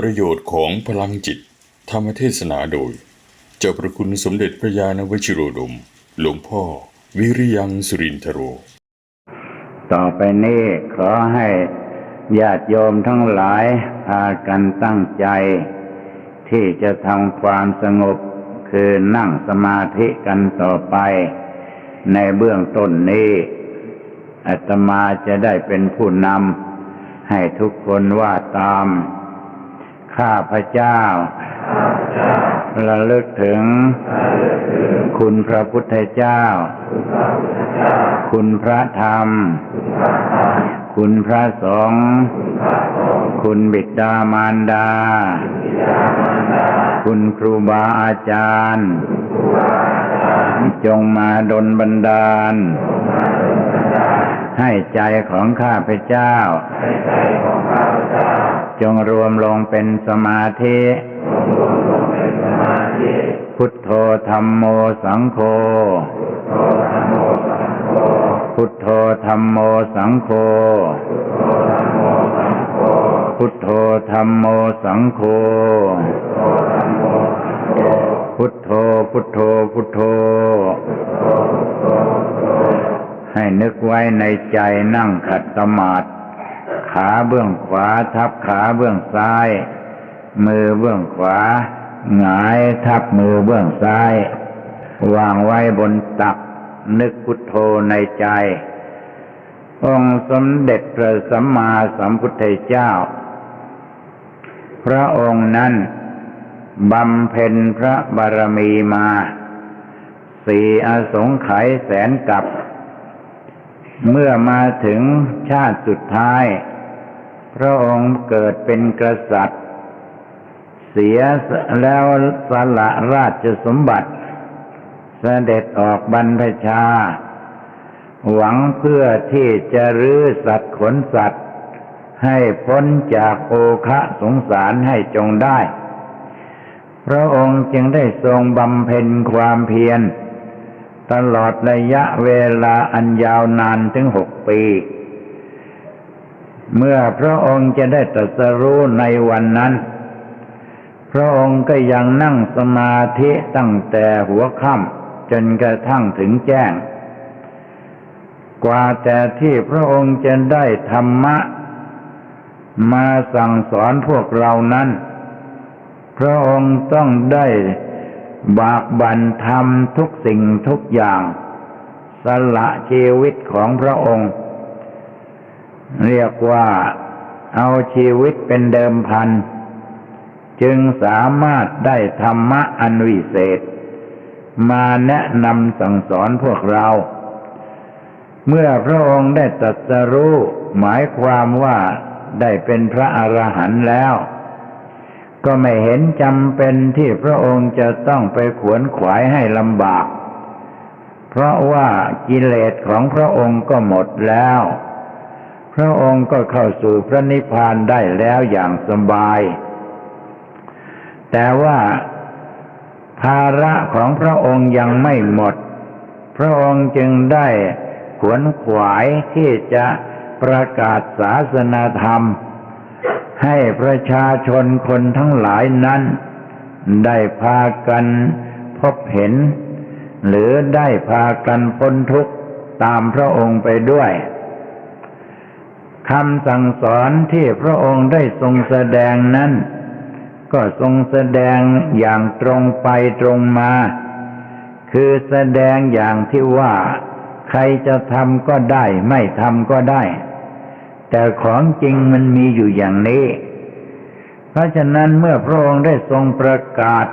ประโยชน์ของพลังจิต ธรรมเทศนาโดย เจ้าประคุณสมเด็จพระยาณวชิโรดม หลวงพ่อ วิริยังสุรินทโร ต่อไปนี้ขอให้ญาติโยมทั้งหลายพากันตั้งใจ ที่จะทำความสงบคือนั่งสมาธิกันต่อไป ในเบื้องต้นนี้อาตมาจะได้เป็นผู้นำให้ทุกคนว่าตาม ข้าพระเจ้า ระลึกถึง คุณพระพุทธเจ้า คุณพระธรรม คุณพระสงฆ์คุณบิดามารดา คุณครูบาอาจารย์ จงมาดลบันดาล ให้ใจของข้าพเจ้า จงรวมลงเป็นสมาธิ พุทโธธรรมโมสังโฆ พุทโธธรรมโมสังโฆ พุทโธธรรมโมสังโฆ พุทโธพุทโธพุทโธ ให้นึกไว้ในใจนั่งขัดสมาธิ ขาเบื้องขวา ทับขาเบื้องซ้าย มือเบื้องขวา หงายทับมือเบื้องซ้าย วางไว้บนตัก นึกพุทโธในใจ องค์สมเด็จพระสัมมาสัมพุทธเจ้า พระองค์นั้นบำเพ็ญพระบารมีมา สี่อสงไขยแสนกับ เมื่อมาถึงชาติสุดท้าย พระองค์เกิดเป็นกษัตริย์ เสียแล้วสละราชสมบัติ เสด็จออกบรรพชา หวังเพื่อที่จะรื้อสัตว์ขนสัตว์ ให้พ้นจากโอคะสงสารให้จงได้ พระองค์จึงได้ทรงบำเพ็ญความเพียร ตลอดระยะเวลาอันยาวนานถึงหกปี เมื่อพระองค์จะได้ตรัสรู้ในวันนั้น พระองค์ก็ยังนั่งสมาธิตั้งแต่หัวค่ำจนกระทั่งถึงแจ้ง กว่าแต่ที่พระองค์จะได้ธรรมะ มาสั่งสอนพวกเรานั้น พระองค์ต้องได้บากบันทำทุกสิ่งทุกอย่าง สละชีวิตของพระองค์ เรียกว่าเอาชีวิตเป็นเดิมพัน จึงสามารถได้ธรรมะอันวิเศษ มาแนะนำสั่งสอนพวกเรา เมื่อพระองค์ได้ตรัสรู้หมายความว่าได้เป็นพระอรหันต์แล้ว ก็ไม่เห็นจำเป็นที่พระองค์จะต้องไปขวนขวายให้ลำบาก เพราะว่ากิเลสของพระองค์ก็หมดแล้ว พระองค์ก็เข้าสู่พระนิพพานได้แล้วอย่างสบาย แต่ว่าภาระของพระองค์ยังไม่หมด พระองค์จึงได้ขวนขวายที่จะประกาศศาสนาธรรม ให้ประชาชนคนทั้งหลายนั้น ได้พากันพบเห็น หรือได้พากันพ้นทุกข์ตามพระองค์ไปด้วย คำสั่งสอนที่พระองค์ได้ทรงแสดงนั้น ก็ทรงแสดงอย่างตรงไปตรงมา คือแสดงอย่างที่ว่า ใครจะทำก็ได้ ไม่ทำก็ได้ แต่ของจริงมันมีอยู่อย่างนี้ เพราะฉะนั้นเมื่อพระองค์ได้ทรงประกาศ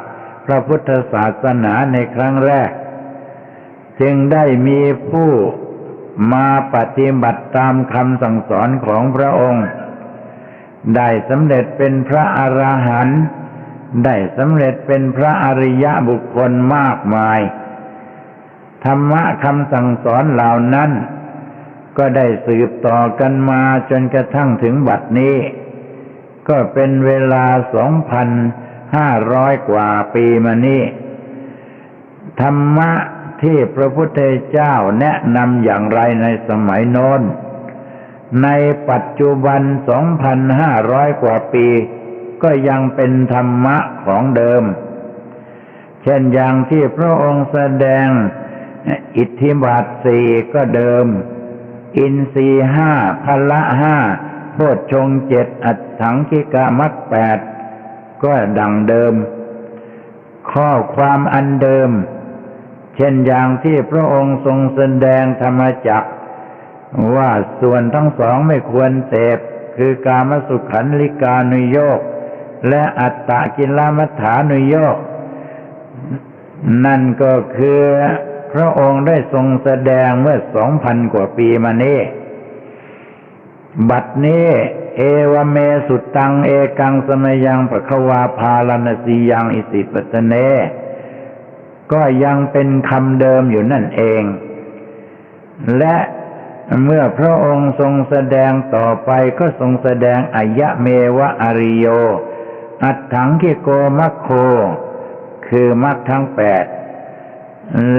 พระพุทธศาสนาในครั้งแรก จึงได้มีผู้ มาปฏิบัติตามคำสั่งสอนของพระองค์ ได้สำเร็จเป็นพระอรหันต์ได้สำเร็จเป็นพระอริยบุคคลมากมาย ธรรมะคำสั่งสอนเหล่านั้น ก็ได้สืบต่อกันมาจนกระทั่งถึงบัดนี้ ก็เป็นเวลาสองพันห้าร้อยกว่าปีมานี้ธรรมะ ที่พระพุทธเจ้าแนะนำอย่างไรในสมัยโน้น ในปัจจุบันสองพันห้าร้อยกว่าปี ก็ยังเป็นธรรมะของเดิม เช่นอย่างที่พระองค์แสดงอิทธิบาทสี่ก็เดิม อินทรีห้าพละห้าโพชฌงเจ็ดอัตถังคิกามักแปดก็ดังเดิม ข้อความอันเดิม เช่นอย่างที่พระองค์ทรงแสดงธรรมจักว่าส่วนทั้งสองไม่ควรเสพคือกามสุขันลิกานุโยกและอัตตกิลมัฐานุโยกนั่นก็คือพระองค์ได้ทรงแสดงเมื่อสองพันกว่าปีมานี้ บัดนี้เอวเมสุตังเอกังสมยังปะควาพาลนสียังอิสิปตเน ก็ยังเป็นคำเดิมอยู่นั่นเอง และเมื่อพระองค์ทรงแสดงต่อไปก็ทรงแสดงอายะเมวะอริโย อัตถังคิโกมัคโค คือมัคทั้งแปด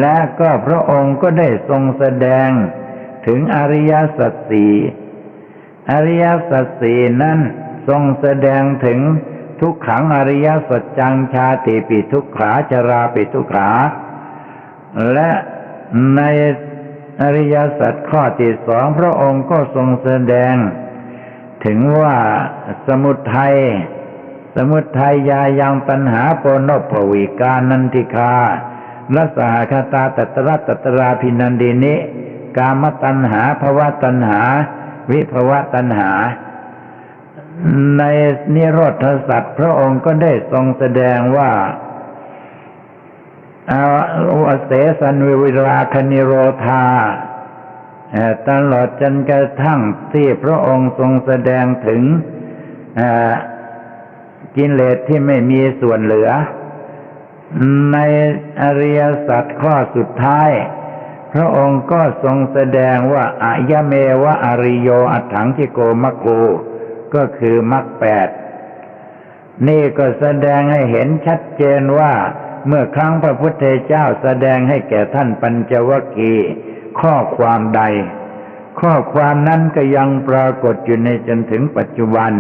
และก็พระองค์ก็ได้ทรงแสดงถึงอริยสัจสี่อริยสัจสี่นั้นทรงแสดงถึง ทุกขังอริยสัจจังชาติปิทุกขาชราปิทุกขา และในอริยสัจข้อที่สองพระองค์ก็ทรงแสดง ถึงว่าสมุทัยสมุทัยยายังปัญหาโปนปวิกานันติคาลัสหคตาตัตระตัตราพินันดินิ กามตัณหาภวะตัณหา วิภวะตัณหา ในนิโรธสัตว์พระองค์ก็ได้ทรงแสดงว่าอาวเสสันวิวิราคณิโรธาตลอดจนกระทั่งที่พระองค์ทรงแสดงถึงกิเลสที่ไม่มีส่วนเหลือ ในอริยสัจข้อสุดท้าย พระองค์ก็ทรงแสดงว่าอายะเมวะอริโยอัถังทิโกมัคโค ก็คือมัคแปดนี่ก็แสดงให้เห็นชัดเจนว่าเมื่อครั้งพระพุทธเจ้าแสดงให้แก่ท่านปัญจวัคคีข้อความใด ข้อความนั้นก็ยังปรากฏอยู่ในจนถึงปัจจุบัน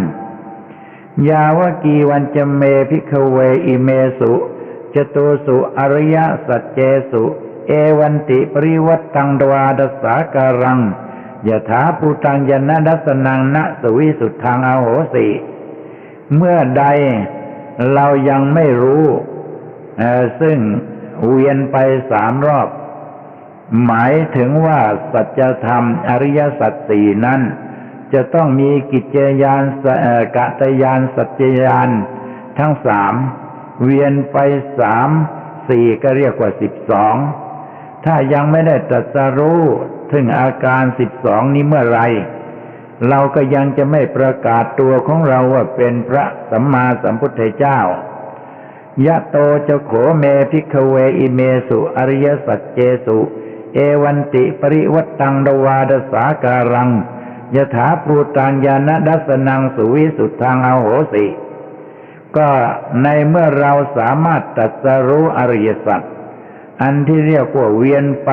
ยาวกีวันจะเมพิกเวอิเมสุจตุสุอริยสัจเจสุ เอวันติปริวัตตังดวาดสาการัง ยถาภูตังยนะดัสนังนะสวิสุทธังอโหสิ เมื่อใดเรายังไม่รู้ซึ่งเวียนไปสามรอบ หมายถึงว่าสัจธรรมอริยสัจสี่นั้น จะต้องมีกิจยานกะตยานสัจจยานทั้งสามเวียนไปสามสี่ก็เรียกว่าสิบสอง ถ้ายังไม่ได้ตรัสรู้ถึงอาการสิบสองนี้เมื่อไร เราก็ยังจะไม่ประกาศตัวของเราว่าเป็นพระสัมมาสัมพุทธเจ้ายะโตจะโขเมพิกเวอิเมสุอริยสัจเจสุ เอวันติปริวัตตังดวาดสาการังยถาภูตังยานะดัสนังสุวิสุทธังอโหสิ ก็ในเมื่อเราสามารถตรัสรู้อริยสัจ อันที่เรียกว่าเวียนไป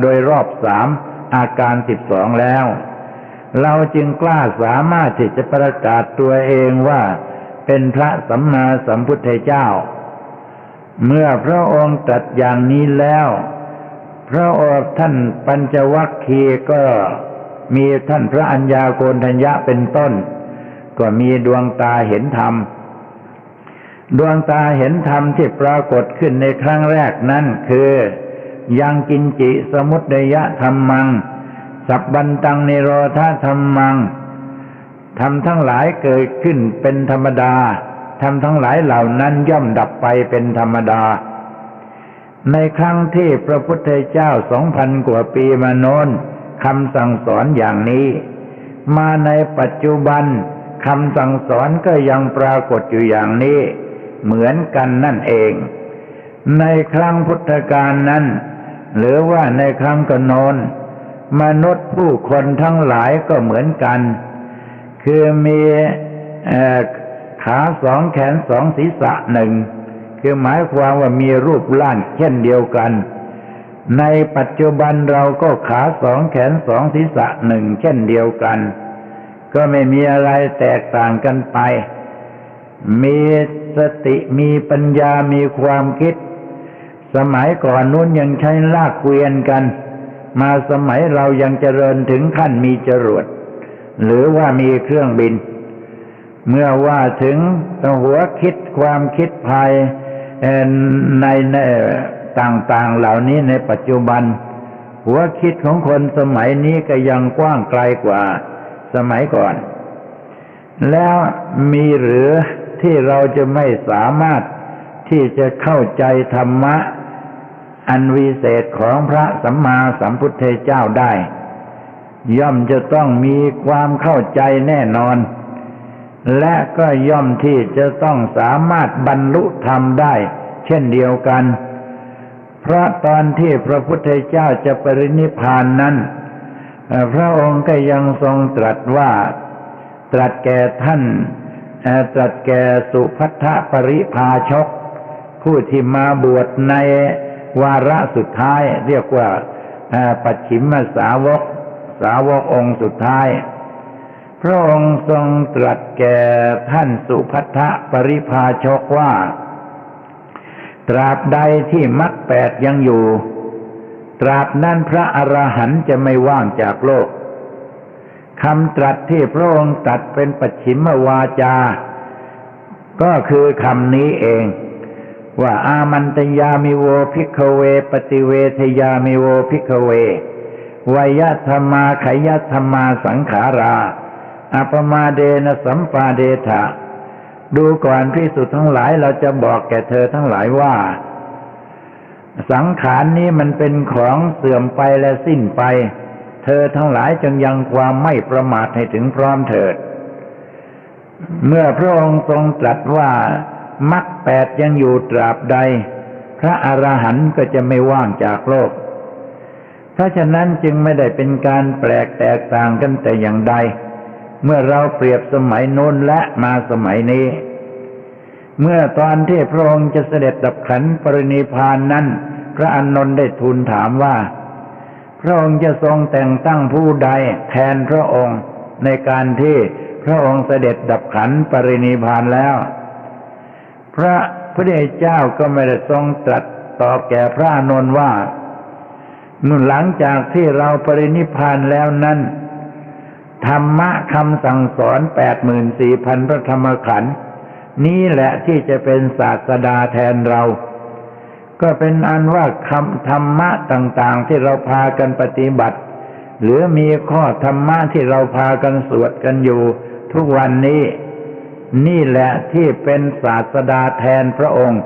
โดยรอบสามอาการสิบสองแล้ว เราจึงกล้าสามารถที่จะประกาศตัวเองว่าเป็นพระสัมมาสัมพุทธเจ้า เมื่อพระองค์ตรัสอย่างนี้แล้ว พระองค์ท่านปัญจวัคคีย์ก็มีท่านพระอัญญาโกณทัญญะเป็นต้น ก็มีดวงตาเห็นธรรม ดวงตาเห็นธรรมที่ปรากฏขึ้นในครั้งแรกนั้นคือ ยังกินจิสมุตเดยะธรรมัง สับบันตังนิโรธาธรรมังทำทั้งหลายเกิดขึ้นเป็นธรรมดาทำทั้งหลายเหล่านั้นย่อมดับไปเป็นธรรมดา ในครั้งที่พระพุทธเจ้าสองพันกว่าปีมาโน้นคำสั่งสอนอย่างนี้ มาในปัจจุบันคำสั่งสอนก็ยังปรากฏอยู่อย่างนี้ เหมือนกันนั่นเอง ในครั้งพุทธกาลนั้น หรือว่าในครั้งกโนนมนุษย์ผู้คนทั้งหลายก็เหมือนกัน คือมีขาสองแขนสองศีรษะหนึ่ง คือหมายความว่ามีรูปร่างเช่นเดียวกัน ในปัจจุบันเราก็ขาสองแขนสองศีรษะหนึ่งเช่นเดียวกัน ก็ไม่มีอะไรแตกต่างกันไป มีสติมีปัญญามีความคิด สมัยก่อนนู้นยังใช้ลากเกวียนกัน มาสมัยเรายังเจริญถึงขั้นมีจรวดหรือว่ามีเครื่องบิน เมื่อว่าถึงหัวคิดความคิดภายในในต่างๆเหล่านี้ในปัจจุบัน หัวคิดของคนสมัยนี้ก็ยังกว้างไกลกว่าสมัยก่อน แล้วมีหรือ ที่เราจะไม่สามารถที่จะเข้าใจธรรมะ อันวิเศษของพระสัมมาสัมพุทธเจ้าได้ ย่อมจะต้องมีความเข้าใจแน่นอน และก็ย่อมที่จะต้องสามารถบรรลุธรรมได้ เช่นเดียวกัน เพราะตอนที่พระพุทธเจ้าจะปรินิพานนั้น พระองค์ก็ยังทรงตรัสว่าตรัสแก่ท่าน ตรัสแก่สุพัทธปริภาชก ผู้ที่มาบวชในวาระสุดท้าย เรียกว่าปัจฉิมสาวก สาวกองค์สุดท้าย พระองค์ทรงตรัสแก่ท่านสุพัทธปริภาชกว่า ตราบใดที่มรรคแปดยังอยู่ ตราบนั้นพระอรหันต์จะไม่ว่างจากโลก คำตรัสที่พระองค์ตรัสเป็นปัจฉิมวาจา ก็คือคำนี้เอง ว่าอามันตยามิโวพิกเว ปฏิเวทยามิโวพิกเววยธรรมาขยธรรมาสังขารา อัปมาเดนะสัมปาเดทะดูก่อนพิสุทธ์ทั้งหลายเราจะบอกแก่เธอทั้งหลายว่า สังขารนี้มันเป็นของเสื่อมไปและสิ้นไป ธอทั้งหลายจงยังความไม่ประมาทให้ถึงพร้อมเถิด เมื่อพระองค์ทรงตรัสว่ามรรคแปดยังอยู่ตราบใด พระอรหันต์ก็จะไม่ว่างจากโลก เพราะฉะนั้นจึงไม่ได้เป็นการแปลกแตกต่างกันแต่อย่างใด เมื่อเราเปรียบสมัยโน้นและมาสมัยนี้ เมื่อตอนที่พระองค์จะเสด็จดับขันปรินิพพานนั้น พระอานนท์ได้ทูลถามว่า พระองค์จะทรงแต่งตั้งผู้ใดแทนพระองค์ในการที่พระองค์เสด็จดับขันปรินิพานแล้ว พระพุทธเจ้าก็ไม่ได้ทรงตรัสตอบแก่พระนนท์ว่าเมื่อหลังจากที่เราปรินิพพานแล้วนั้น ธรรมะคำสั่งสอนแปดหมื่นสี่พันพระธรรมขันธ์นี้แหละที่จะเป็นศาสดาแทนเรา ก็เป็นอันว่าคำธรรมะต่างๆ ที่เราพากันปฏิบัติ หรือมีข้อธรรมะที่เราพากันสวดกันอยู่ ทุกวันนี้ นี่แหละที่เป็นศาสดาแทนพระองค์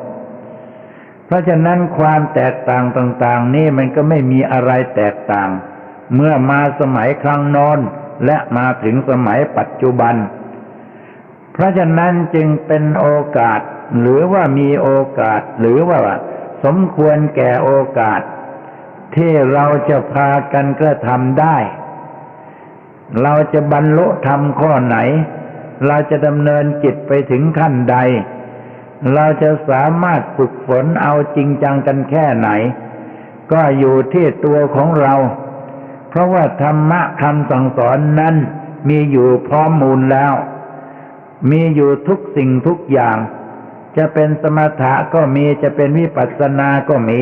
เพราะฉะนั้นความแตกต่างต่าง ๆ นี่มันก็ไม่มีอะไรแตกต่าง เมื่อมาสมัยครั้งน้นและมาถึงสมัยปัจจุบัน เพราะฉะนั้นจึงเป็นโอกาสหรือว่ามีโอกาสหรือว่า สมควรแก่โอกาส ที่เราจะพากันกระทำได้ เราจะบรรลุธรรมข้อไหน เราจะดำเนินจิตไปถึงขั้นใด เราจะสามารถฝึกฝนเอาจริงจังกันแค่ไหน ก็อยู่ที่ตัวของเรา เพราะว่าธรรมะคำสั่งสอนนั้นมีอยู่พร้อมมูลแล้ว มีอยู่ทุกสิ่งทุกอย่าง จะเป็นสมถะก็มีจะเป็นวิปัสสนาก็มี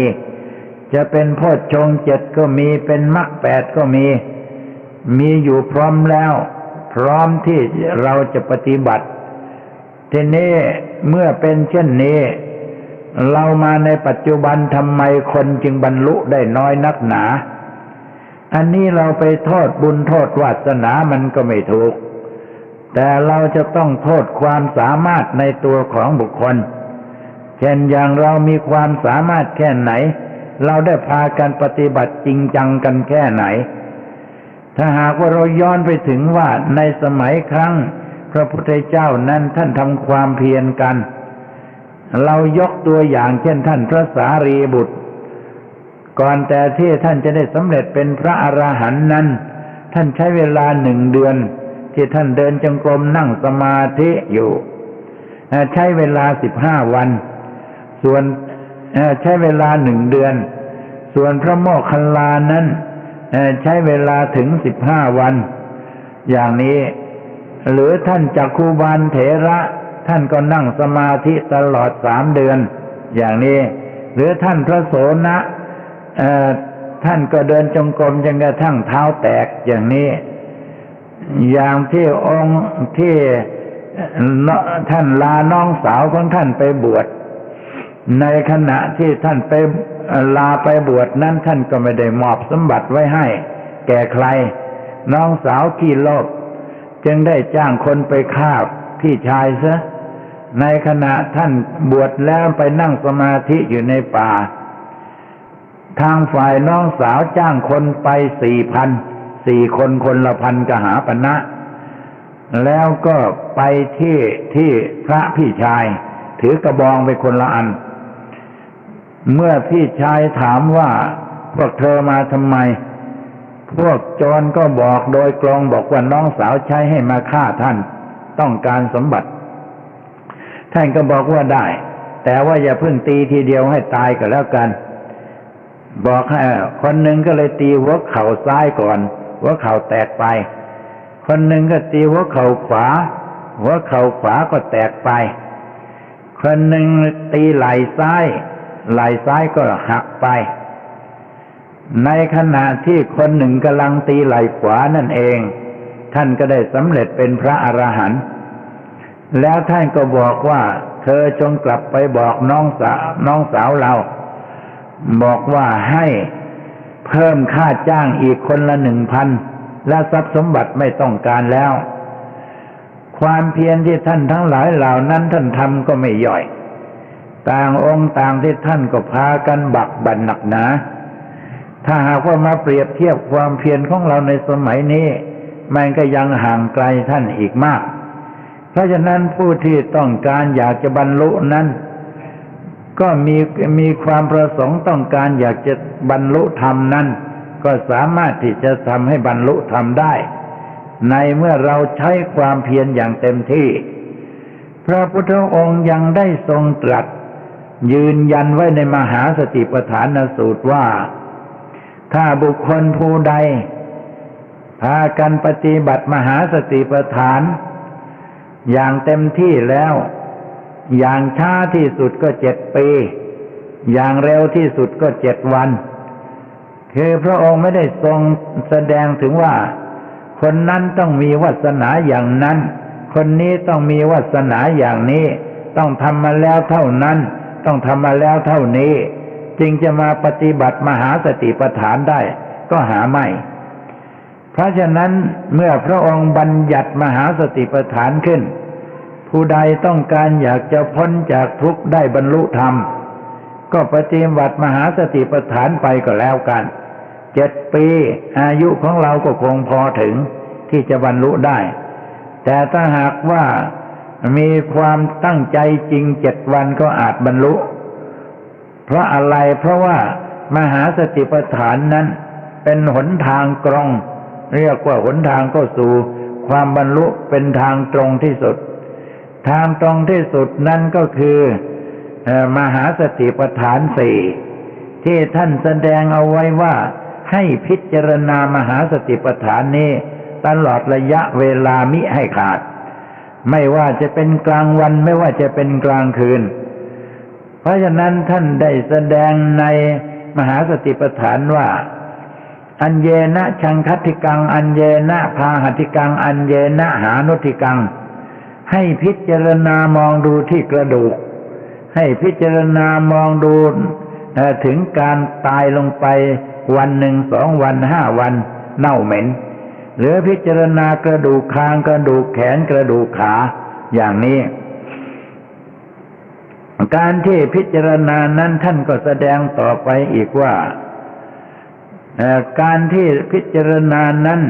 จะเป็นโพชฌงเจ็ดก็มีเป็นมรรคแปดก็มี มีอยู่พร้อมแล้ว พร้อมที่เราจะปฏิบัติ ทีนี้เมื่อเป็นเช่นนี้ เรามาในปัจจุบันทำไมคนจึงบรรลุได้น้อยนักหนา อันนี้เราไปโทษบุญโทษวาสนามันก็ไม่ถูก แต่เราจะต้องโทษความสามารถในตัวของบุคคล เช่นอย่างเรามีความสามารถแค่ไหน เราได้พากันปฏิบัติจริงจังกันแค่ไหน ถ้าหากว่าเราย้อนไปถึงว่าในสมัยครั้ง พระพุทธเจ้านั้นท่านทำความเพียรกัน เรายกตัวอย่างเช่นท่านพระสารีบุตร ก่อนแต่ที่ท่านจะได้สำเร็จเป็นพระอราหันต์นั้น ท่านใช้เวลาหนึ่งเดือน ที่ท่านเดินจงกรมนั่งสมาธิอยู่ ใช้เวลาสิบห้าวัน ส่วนใช้เวลาหนึ่งเดือน ส่วนพระโมคคัลลานั้นใช้เวลาถึงสิบห้าวัน อย่างนี้ หรือท่านจักคูบาลเถระท่านก็นั่งสมาธิตลอดสามเดือน อย่างนี้ หรือท่านพระโสนะท่านก็เดินจงกรมจนกระทั่งเท้าแตกอย่างนี้ อย่างที่องค์ที่ท่านลาน้องสาวของท่านไปบวชในขณะที่ท่านไปลาไปบวชนั้นท่านก็ไม่ได้มอบสมบัติไว้ให้ แก่ใคร น้องสาวขี้โลภจึงได้จ้างคนไปฆ่าพี่ชายซะในขณะท่านบวชแล้วไปนั่งสมาธิอยู่ในป่า ทางฝ่ายน้องสาวจ้างคนไปสี่พัน สี่คนคนละพันกหาปณะแล้วก็ไปที่ที่พระพี่ชาย ถือกระบองไปคนละอัน เมื่อพี่ชายถามว่าพวกเธอมาทำไม พวกจรก็บอกโดยกลองบอกว่าน้องสาวใช้ให้มาฆ่าท่าน ต้องการสมบัติ ท่านก็บอกว่าได้ แต่ว่าอย่าเพิ่งตีทีเดียวให้ตายก็แล้วกันบอกให้คนหนึ่งก็เลยตีหัวเข่าซ้ายก่อน หัวเข่าแตกไป คนหนึ่งก็ตีหัวเข่าขวา หัวเข่าขวาก็แตกไป คนหนึ่งตีไหล่ซ้าย ไหล่ซ้ายก็หักไป ในขณะที่คนหนึ่งกำลังตีไหล่ขวานั่นเอง ท่านก็ได้สำเร็จเป็นพระอรหันต์แล้วท่านก็บอกว่า เธอจงกลับไปบอกน้องสาวน้องสาวเรา บอกว่าให้ เพิ่มค่าจ้างอีกคนละหนึ่งพันและทรัพย์สมบัติไม่ต้องการแล้ว ความเพียรที่ท่านทั้งหลายเหล่านั้นท่านทำก็ไม่ย่อย ต่างองค์ต่างที่ท่านก็พากันบักบันหนักหนา ถ้าหากว่ามาเปรียบเทียบความเพียรของเราในสมัยนี้ มันก็ยังห่างไกลท่านอีกมาก เพราะฉะนั้นผู้ที่ต้องการอยากจะบรรลุนั้น ก็มีมีความประสงค์ต้องการอยากจะบรรลุธรรมนั้น ก็สามารถที่จะทำให้บรรลุธรรมได้ ในเมื่อเราใช้ความเพียรอย่างเต็มที่ พระพุทธองค์ยังได้ทรงตรัส ยืนยันไว้ในมหาสติปัฏฐานสูตรว่า ถ้าบุคคลผู้ใด พากันปฏิบัติมหาสติปัฏฐาน อย่างเต็มที่แล้ว อย่างช้าที่สุดก็เจ็ดปี อย่างเร็วที่สุดก็เจ็ดวัน คือพระองค์ไม่ได้ทรงแสดงถึงว่า คนนั้นต้องมีวาสนาอย่างนั้น คนนี้ต้องมีวาสนาอย่างนี้ ต้องทำมาแล้วเท่านั้น ต้องทำมาแล้วเท่านี้ จึงจะมาปฏิบัติมหาสติปัฏฐานได้ ก็หาไม่เพราะฉะนั้นเมื่อพระองค์บัญญัติมหาสติปัฏฐานขึ้น ผู้ใดต้องการอยากจะพ้นจากทุกข์ได้บรรลุธรรม ก็ปฏิบัติมหาสติปัฏฐานไปก็แล้วกัน เจ็ดปีอายุของเราก็คงพอถึงที่จะบรรลุได้ แต่ถ้าหากว่ามีความตั้งใจจริงเจ็ดวันก็อาจบรรลุ เพราะอะไรเพราะว่ามหาสติปัฏฐานนั้น เป็นหนทางกรอง เรียกว่าหนทางก็สู่ ความบรรลุเป็นทางตรงที่สุด ทางตรงที่สุดนั้นก็คืออมหาสติปัฏฐานสี่ที่ท่านแสดงเอาไว้ว่าให้พิจารณามหาสติปัฏฐานนี้ ตลอดระยะเวลามิให้ขาด ไม่ว่าจะเป็นกลางวันไม่ว่าจะเป็นกลางคืน เพราะฉะนั้นท่านได้แสดงในมหาสติปัฏฐานว่า อัญเยนะชังคัติกัง อัญเยนะพาหติกัง อัญเยนะหานุติกัง ให้พิจารณามองดูที่กระดูก ให้พิจารณามองดูถึงการตายลงไปวันหนึ่งสองวันห้าวันเน่าเหม็น หรือพิจารณากระดูกคางกระดูกแขนกระดูกขาอย่างนี้ การที่พิจารณานั้นท่านก็แสดงต่อไปอีกว่าการที่พิจารณานั้น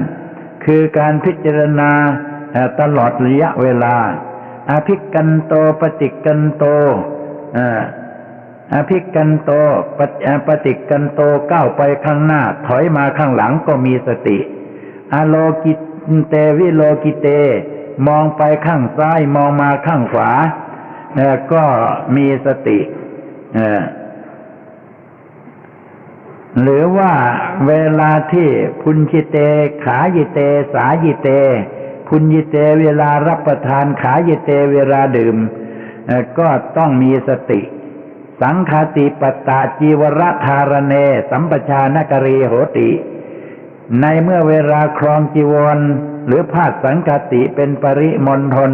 คือการพิจารณา ตลอดระยะเวลาอภิกันโตปฏิกันโตอาภิกันโตปฏิปฏิกันโตก้าวไปข้างหน้า ถอยมาข้างหลังก็มีสติ อโลกิเตวิโลกิเต มองไปข้างซ้ายมองมาข้างขวาก็มีสติหรือว่าเวลาที่พุนชิเต ขายิเต สายิเต พุญญิเตเวลารับประทานขายิเตเวลาดื่ม ก็ต้องมีสติ สังคาติปตาจีวรธารเน สัมปชานกรีโหติ ในเมื่อเวลาครองจีวร หรือพาดสังคติเป็นปริมณฑล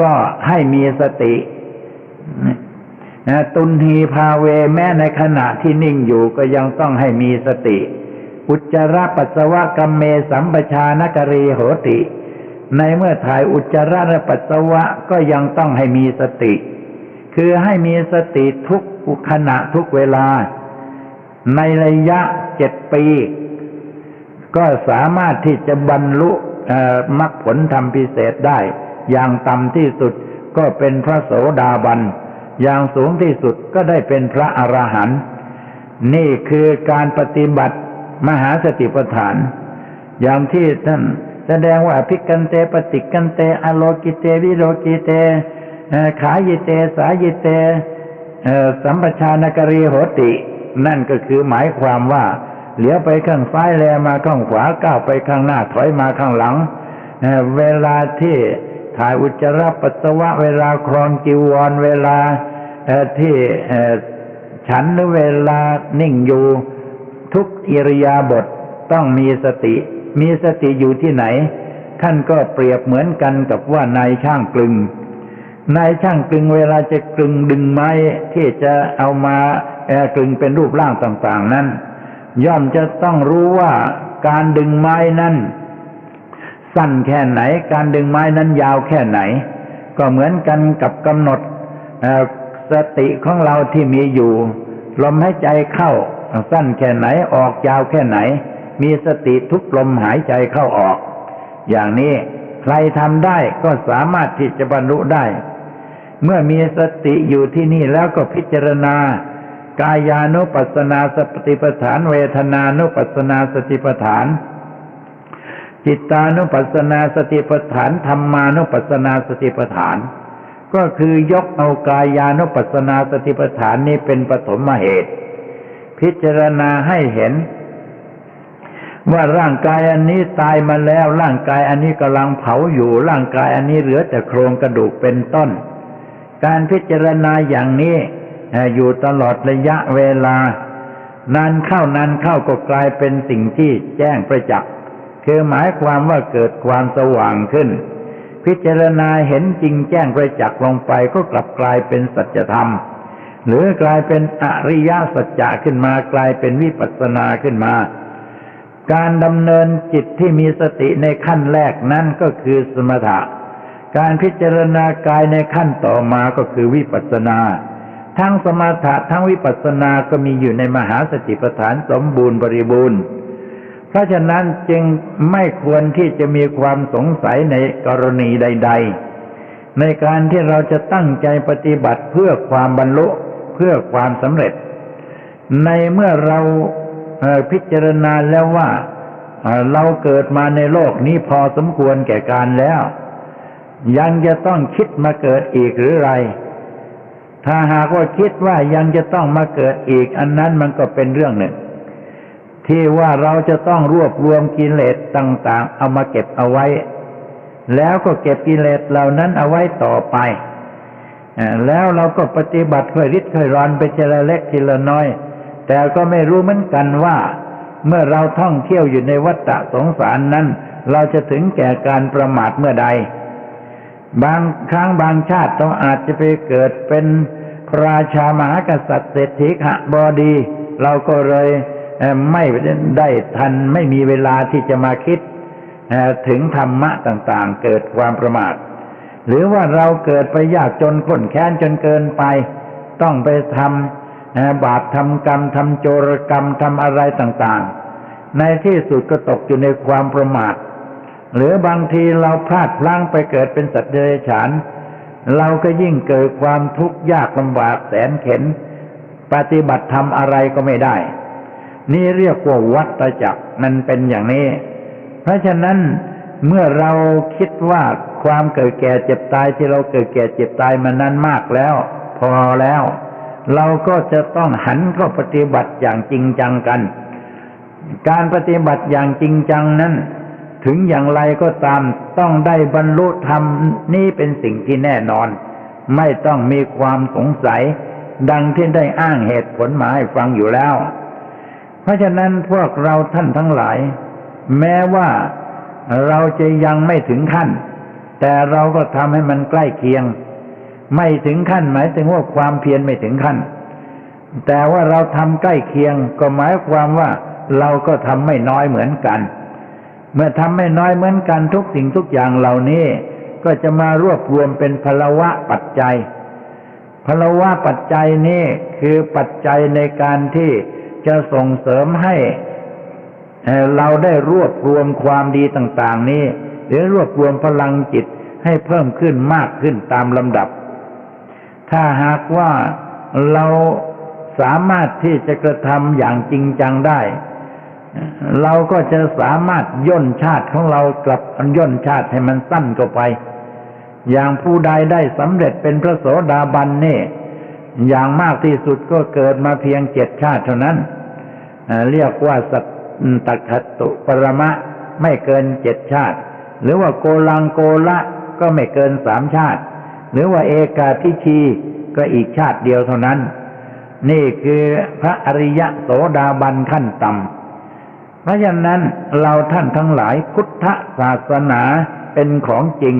ก็ให้มีสติตุนหีพาเวแม้ในขณะที่นิ่งอยู่ก็ยังต้องให้มีสติ อุจจาระปัสสาวะกัมเมสัมปชานกรีโหติ ในเมื่อถ่ายอุจจาระและปัสสาวะก็ยังต้องให้มีสติ คือให้มีสติทุกขณะทุกเวลา ในระยะเจ็ดปี ก็สามารถที่จะบรรลุมรรคผลธรรมพิเศษได้ อย่างต่ำที่สุดก็เป็นพระโสดาบัน อย่างสูงที่สุดก็ได้เป็นพระอรหันต์นี่คือการปฏิบัติ มหาสติปัฏฐาน อย่างที่ท่านแสดงว่าอภิกันเตปฏิกันเต อโลกิเต วิโลกิเตขายิเต สายิเตเอ่อสัมปชานกรีโหติ นั่นก็คือหมายความว่า เหลียวไปข้างซ้ายแลมาข้างขวาก้าวไปข้างหน้าถอยมาข้างหลังเวลาที่ถ่ายอุจจาระปัสสาวะเวลาครองจีวรเวลาที่ฉันหรือเวลานิ่งอยู่ ทุกอิริยาบถต้องมีสติ มีสติอยู่ที่ไหน ท่านก็เปรียบเหมือนกันกับว่านายช่างกลึง นายช่างกลึงเวลาจะกลึงดึงไม้ที่จะเอามาเอ่อกลึงเป็นรูปร่างต่างๆ นั้น ย่อมจะต้องรู้ว่าการดึงไม้นั้นสั้นแค่ไหน การดึงไม้นั้นยาวแค่ไหน ก็เหมือนกันกับกำหนดสติของเราที่มีอยู่ ลมหายใจเข้า สั้นแค่ไหนออกยาวแค่ไหน มีสติทุกลมหายใจเข้าออก อย่างนี้ใครทำได้ก็สามารถที่จะบรรลุได้ เมื่อมีสติอยู่ที่นี่แล้วก็พิจารณา กายานุปัสสนาสติปัฏฐาน เวทนานุปัสสนาสติปัฏฐาน จิตานุปัสสนาสติปัฏฐานธรรมานุปัสสนาสติปัฏฐาน ก็คือยกเอากายานุปัสสนาสติปัฏฐานนี้เป็นปฐมเหตุ พิจารณาให้เห็น ว่าร่างกายอันนี้ตายมาแล้ว ร่างกายอันนี้กำลังเผาอยู่ ร่างกายอันนี้เหลือแต่โครงกระดูกเป็นต้น การพิจารณาอย่างนี้อยู่ตลอดระยะเวลานานเข้านานเข้าก็กลายเป็นสิ่งที่แจ้งประจักษ์คือหมายความว่าเกิดความสว่างขึ้น พิจารณาเห็นจริงแจ้งประจักษ์ลงไปก็กลับกลายเป็นสัจธรรม หรือกลายเป็นอริยสัจจะขึ้นมากลายเป็นวิปัสสนาขึ้นมา การดำเนินจิตที่มีสติในขั้นแรกนั่นก็คือสมถะ การพิจารณากายในขั้นต่อมาก็คือวิปัสสนา ทั้งสมถะทั้งวิปัสสนาก็มีอยู่ในมหาสติปัฏฐานสมบูรณ์บริบูรณ์เพราะฉะนั้นจึงไม่ควรที่จะมีความสงสัยในกรณีใด ๆ ในการที่เราจะตั้งใจปฏิบัติเพื่อความบรรลุ เพื่อความสำเร็จ ในเมื่อเราพิจารณาแล้วว่าเราเกิดมาในโลกนี้พอสมควรแก่การแล้ว ยังจะต้องคิดมาเกิดอีกหรือไร ถ้าหากว่าคิดว่ายังจะต้องมาเกิดอีก อันนั้นมันก็เป็นเรื่องหนึ่ง ที่ว่าเราจะต้องรวบรวมกิเลสต่าง ๆ เอามาเก็บเอาไว้ แล้วก็เก็บกิเลสเหล่านั้นเอาไว้ต่อไป แล้วเราก็ปฏิบัติค่อยริดค่อยรอนไปทีละเล็กทีละน้อย แต่ก็ไม่รู้เหมือนกันว่า เมื่อเราท่องเที่ยวอยู่ในวัฏฏะสงสารนั้น เราจะถึงแก่การประมาทเมื่อใด บางครั้งบางชาติเราอาจจะไปเกิดเป็นพระราชามหากษัตริย์เศรษฐีขบดี เราก็เลยไม่ได้ทันไม่มีเวลาที่จะมาคิดถึงธรรมะต่างๆ เกิดความประมาท หรือว่าเราเกิดไปยากจนข้นแค้นจนเกินไป ต้องไปทำบาปทำกรรมทำโจรกรรมทำอะไรต่างๆ ในที่สุดก็ตกอยู่ในความประมาท หรือบางทีเราพลาดพลั้งไปเกิดเป็นสัตว์เดรัจฉาน เราก็ยิ่งเกิดความทุกข์ยากลำบากแสนเข็น ปฏิบัติทำอะไรก็ไม่ได้ นี่เรียกว่าวัฏจักรมันเป็นอย่างนี้ เพราะฉะนั้น เมื่อเราคิดว่าความเกิดแก่เจ็บตายที่เราเกิดแก่เจ็บตายมานั้นมากแล้ว พอแล้ว เราก็จะต้องหันเข้าปฏิบัติอย่างจริงจังกัน การปฏิบัติอย่างจริงจังนั้น ถึงอย่างไรก็ตามต้องได้บรรลุธรรมนี่เป็นสิ่งที่แน่นอน ไม่ต้องมีความสงสัย ดังที่ได้อ้างเหตุผลมาให้ฟังอยู่แล้ว เพราะฉะนั้นพวกเราท่านทั้งหลาย แม้ว่า เราจะยังไม่ถึงขั้น แต่เราก็ทำให้มันใกล้เคียง ไม่ถึงขั้นหมายถึงว่าความเพียรไม่ถึงขั้น แต่ว่าเราทำใกล้เคียงก็หมายความว่าเราก็ทำไม่น้อยเหมือนกัน เมื่อทำไม่น้อยเหมือนกันทุกสิ่งทุกอย่างเหล่านี้ ก็จะมารวบรวมเป็นพลวะปัจจัยพลวะปัจจัยนี้คือปัจจัยในการที่จะส่งเสริมให้ เราได้รวบรวมความดีต่างๆ นี้ หรือรวบรวมพลังจิตให้เพิ่มขึ้นมากขึ้นตามลำดับ ถ้าหากว่าเราสามารถที่จะกระทำอย่างจริงจังได้ เราก็จะสามารถย่นชาติของเรากลับย่นชาติให้มันสั้นเข้าไป อย่างผู้ใดได้สำเร็จเป็นพระโสดาบันเนี่อย่างมากที่สุดก็เกิดมาเพียงเจ็ดชาติเท่านั้น เรียกว่าสัต ตคตุปรมะไม่เกินเจ็ดชาติ หรือว่าโกลังโกละก็ไม่เกินสามชาติ หรือว่าเอกาทิชีก็อีกชาติเดียวเท่านั้น นี่คือพระอริยะโสดาบันขั้นต่ำเพราะฉะนั้นเราท่านทั้งหลายพุทธศาสนาเป็นของจริง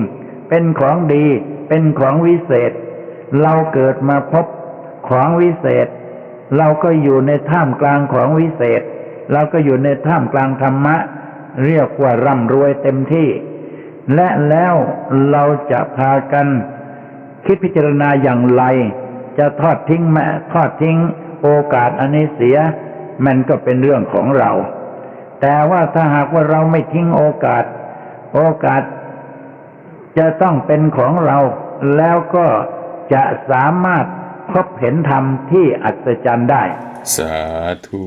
เป็นของดี เป็นของวิเศษ เราเกิดมาพบของวิเศษ เราก็อยู่ในท่ามกลางของวิเศษ เราก็อยู่ในท่ามกลางธรรมะ เรียกว่าร่ำรวยเต็มที่ และแล้วเราจะพากัน คิดพิจารณาอย่างไร จะทอดทิ้งแม่ทอดทิ้งโอกาสอันนี้เสีย มันก็เป็นเรื่องของเรา แต่ว่าถ้าหากว่าเราไม่ทิ้งโอกาส โอกาสจะต้องเป็นของเราแล้วก็จะสามารถพบเห็นธรรมที่อัศจรรย์ได้ สาธุ